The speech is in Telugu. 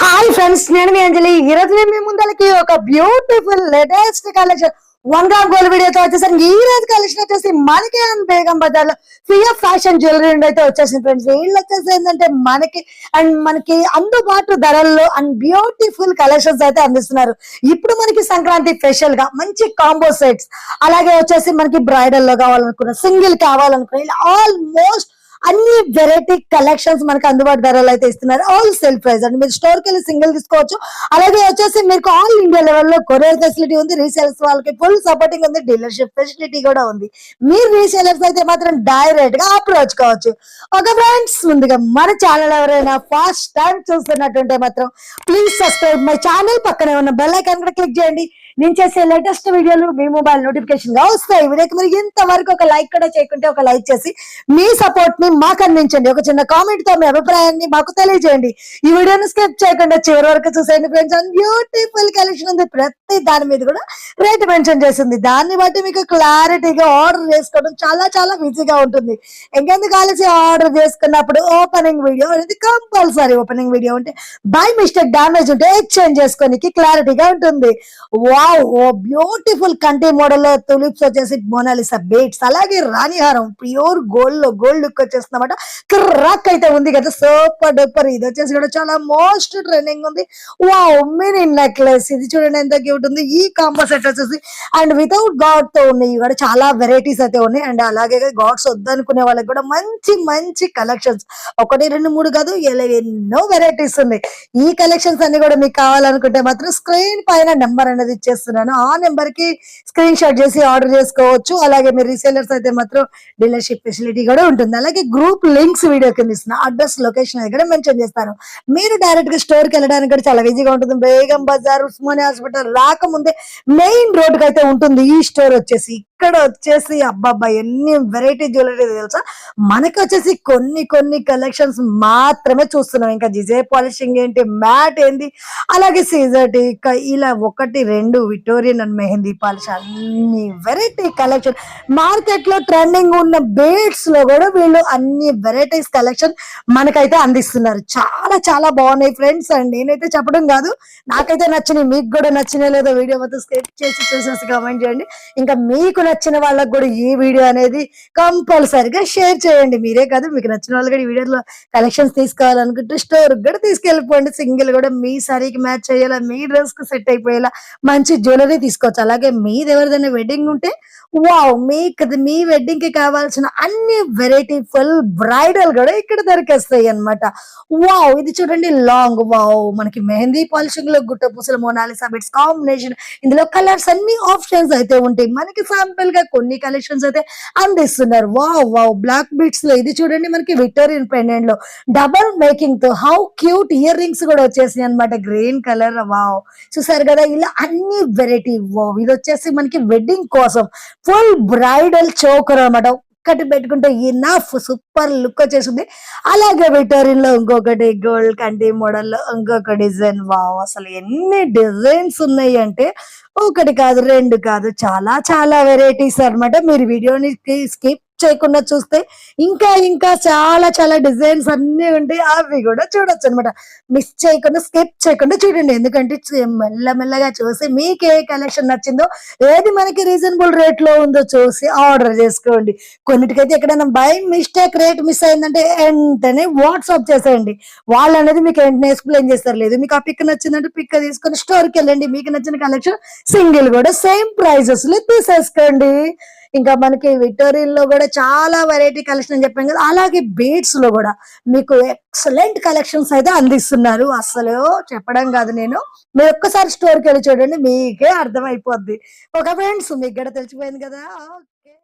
హాయ్ ఫ్రెండ్స్ నేను మీ అంజలి. ఈరోజు నేను మీ ముందలకి ఒక beautiful latest collection one gram gold వీడియోతో వచ్చేసరికి ఈ రోజు కలెక్షన్ వచ్చేసి మనకి అండ్ బేగం బజార్లో సిఎఫ్ ఫ్యాషన్ జ్యువెలరీ నుండి అయితే వచ్చేసింది ఫ్రెండ్స్ వీళ్ళు వచ్చేసి ఏంటంటే మనకి అండ్ మనకి అందుబాటు ధరల్లో అండ్ బ్యూటిఫుల్ కలెక్షన్స్ అయితే అందిస్తున్నారు. ఇప్పుడు మనకి సంక్రాంతి స్పెషల్గా మంచి కాంబో సెట్స్ అలాగే వచ్చేసి మనకి బ్రైడల్లో కావాలనుకున్న సింగిల్ కావాలనుకున్న ఇలా ఆల్మోస్ట్ అన్ని వెరైటీ కలెక్షన్స్ మనకి అందుబాటు ధరలు అయితే ఇస్తున్నారు. Wholesale price and. మీరు స్టోర్కి వెళ్ళి సింగిల్ తీసుకోవచ్చు. అలాగే వచ్చేసి మీకు ఆల్ ఇండియా లెవెల్లో కొరియర్ ఫెసిలిటీ ఉంది. రీసేలర్స్ వాళ్ళకి ఫుల్ సపోర్టింగ్ ఉంది. డీలర్షిప్ ఫెసిలిటీ కూడా ఉంది. మీరు రీసేలర్స్ అయితే మాత్రం డైరెక్ట్గా అప్రోచ్ కావచ్చు. ఒక ఫ్రెండ్స్ ముందుగా మన ఛానల్ ఎవరైనా ఫస్ట్ టైం చూస్తున్నట్టుంటే మాత్రం ప్లీజ్ సబ్స్క్రైబ్ మై ఛానల్ పక్కనే ఉన్న బెల్ ఐకాన్ కూడా క్లిక్ చేయండి. నేను చేసే లేటెస్ట్ వీడియోలు మీ మొబైల్ నోటిఫికేషన్గా వస్తాయి. వీడియోకి మీరు ఇంతవరకు ఒక లైక్ కూడా చేయకుంటే ఒక లైక్ చేసి మీ సపోర్ట్ని మాకు అందించండి ఒక చిన్న కామెంట్తో మీ అభిప్రాయాన్ని మాకు తెలియజేయండి. ఈ వీడియోని స్కిప్ చేయకుండా చివరి వరకు చూసేయండి ఫ్రెండ్స్ అండ్ బ్యూటిఫుల్ కలెక్షన్ ఉంది. ప్రతి దాని మీద కూడా రేట్ మెన్షన్ చేసింది. దాన్ని బట్టి మీకు క్లారిటీగా ఆర్డర్ చేసుకోవడం చాలా చాలా ఈజీగా ఉంటుంది. ఇంకెందుకు ఆలసి ఆర్డర్ చేసుకున్నప్పుడు ఓపెనింగ్ వీడియో అనేది కంపల్సరీ ఓపెనింగ్ వీడియో ఉంటే బై మిస్టేక్ డ్యామేజ్ ఉంటే ఎక్స్చేంజ్ చేసుకోనికి క్లారిటీగా ఉంటుంది. వావ్ ఓ బ్యూటిఫుల్ కంటి మోడల్లో తులిప్స్ వచ్చేసి మోనాలిసా బేట్స్ అలాగే రాణిహారం ప్యూర్ గోల్డ్లో గోల్డ్ లుక్ వచ్చేస్తుందన్నమాట క్రాక్ అయితే ఉంది కదా సూపర్ డూపర్ ఇది వచ్చేసి కూడా చాలా మోస్ట్ ట్రెండింగ్ ఉంది. వా మినీ నెక్లెస్ ఇది చూడండి ఎంత క్యూట్ ఉంది. ఈ కాంబో సెట్ వచ్చేసి అండ్ వితౌట్ గాడ్తో ఉన్నాయి. కూడా చాలా వెరైటీస్ అయితే ఉన్నాయి. అండ్ అలాగే గాడ్స్ వద్దనుకునే వాళ్ళకి కూడా మంచి మంచి కలెక్షన్స్ ఒకటి రెండు మూడు కాదు ఇలా ఎన్నో వెరైటీస్ ఉన్నాయి. ఈ కలెక్షన్స్ అన్ని కూడా మీకు కావాలనుకుంటే మాత్రం స్క్రీన్ పైన నెంబర్ అనేది ఇచ్చేస్తున్నాను. ఆ నెంబర్కి స్క్రీన్ షాట్ చేసి ఆర్డర్ చేసుకోవచ్చు. అలాగే మీరు రీసేలర్స్ అయితే మాత్రం డీలర్షిప్ ఫెసిలిటీ కూడా ఉంటుంది. అలాగే గ్రూప్ లింక్స్ వీడియో కింద ఇస్తున్నా అడ్రస్ లొకేషన్ అది కూడా మెన్షన్ చేస్తాను మీరు డైరెక్ట్గా స్టోర్కి వెళ్ళడానికి కూడా చాలా ఈజీగా ఉంటుంది. బేగం బజార్ ఉస్మానియా హాస్పిటల్ రాకముందే మెయిన్ రోడ్ అయితే ఉంటుంది. ఈ స్టోర్ వచ్చేసి ఇక్కడ వచ్చేసి అబ్బాబ్బా ఎన్ని వెరైటీ జ్యువెలరీ తెలుసా? మనకి వచ్చేసి కొన్ని కొన్ని కలెక్షన్స్ మాత్రమే చూస్తున్నాం. ఇంకా జిజే పాలిషింగ్ ఏంటి మ్యాట్ ఏంది అలాగే సీజర్టీ ఇంకా ఇలా ఒకటి రెండు విక్టోరియన్ అండ్ మెహందీ పాలిష్ అన్ని వెరైటీ కలెక్షన్ మార్కెట్లో ట్రెండింగ్ ఉన్న బేడ్స్లో కూడా వీళ్ళు అన్ని వెరైటీస్ కలెక్షన్ మనకైతే అందిస్తున్నారు. చాలా చాలా బాగున్నాయి ఫ్రెండ్స్ అండ్ నేనైతే చెప్పడం కాదు నాకైతే నచ్చినాయి మీకు కూడా నచ్చినా లేదో వీడియో మొత్తం స్కెచ్ చేసి చూసేసి కామెంట్ చేయండి. ఇంకా మీకు నచ్చిన వాళ్ళకి కూడా ఈ వీడియో అనేది కంపల్సరిగా షేర్ చేయండి. మీరే కాదు మీకు నచ్చిన వాళ్ళు కూడా ఈ వీడియోలో కలెక్షన్స్ తీసుకోవాలనుకుంటే స్టోర్ కూడా తీసుకెళ్ళిపోండి. సింగిల్ కూడా మీ సారీకి మ్యాచ్ అయ్యేలా మీ డ్రెస్కి సెట్ అయిపోయేలా మంచి జ్యువెలరీ తీసుకోవచ్చు. అలాగే మీది ఎవరిదైనా వెడ్డింగ్ ఉంటే వావ్ మీకు మీ వెడ్డింగ్కి కావాల్సిన అన్ని వెరైటీ ఫుల్ బ్రైడల్ కూడా ఇక్కడ దొరికేస్తాయి అన్నమాట. వావ్ ఇది చూడండి లాంగ్ వావ్ మనకి మెహందీ పాలిషింగ్లో గుట్ట పూసలు మోనాలిసా బిట్స్ కాంబినేషన్ ఇందులో కలర్స్ అన్ని ఆప్షన్స్ అయితే ఉంటాయి. మనకి శాంపిల్గా కొన్ని కలెక్షన్స్ అయితే అందిస్తున్నారు. వావ్ వావ్ బ్లాక్ బిట్స్లో. ఇది చూడండి మనకి విక్టోరియన్ పెండెంట్లో. డబల్ మేకింగ్తో. హౌ క్యూట్ ఇయర్ రింగ్స్ కూడా వచ్చేసాయి అనమాట గ్రీన్ కలర్ వావ్ చూసారు కదా ఇలా అన్ని వెరైటీ వావ్ ఇది వచ్చేసి మనకి వెడ్డింగ్ కోసం. ఫుల్ బ్రైడల్ చోకర్ అనమాట ఒక్కటి పెట్టుకుంటే ఇనఫ్ సూపర్ లుక్ వచ్చేసింది. అలాగే విక్టోరియన్లో ఇంకొకటి గోల్డ్ కంటి మోడల్లో ఇంకొక డిజైన్ వావ్ అసలు ఎన్ని డిజైన్స్ ఉన్నాయి అంటే ఒకటి కాదు రెండు కాదు చాలా చాలా వెరైటీస్ అన్నమాట. మీరు వీడియోని స్కిప్ చేయకుండా చూస్తే ఇంకా ఇంకా చాలా చాలా డిజైన్స్ అన్ని ఉంటాయి. అవి కూడా చూడొచ్చు అనమాట మిస్ చేయకుండా స్కిప్ చేయకుండా చూడండి. ఎందుకంటే మెల్లమెల్లగా చూసి మీకు ఏ కలెక్షన్ నచ్చిందో ఏది మనకి రీజనబుల్ రేట్లో ఉందో చూసి ఆర్డర్ చేసుకోండి. కొన్నిటికైతే ఎక్కడైనా బై మిస్టేక్ రేట్ మిస్ అయిందంటే వెంటనే వాట్సాప్ చేసేయండి. వాళ్ళు అనేది మీకు వెంటనే ఎక్స్ప్లెయిన్ చేస్తారు. లేదు మీకు ఆ పిక్ నచ్చిందంటే పిక్ తీసుకొని స్టోర్కి వెళ్ళండి. మీకు నచ్చిన కలెక్షన్ సింగిల్ కూడా సేమ్ ప్రైజెస్లో తీసేసుకోండి. ఇంకా మనకి విక్టోరియన్లో కూడా చాలా వెరైటీ కలెక్షన్ అని చెప్పాం కదా అలాగే బీడ్స్లో కూడా మీకు ఎక్సలెంట్ కలెక్షన్స్ అయితే అందిస్తున్నారు. అసలు చెప్పడం కాదు నేను. మీరు ఒక్కసారి స్టోర్కి వెళ్ళి చూడండి మీకే అర్థమైపోద్ది. ఒక ఫ్రెండ్స్ మీకు కూడా తెలిసిపోయింది కదా.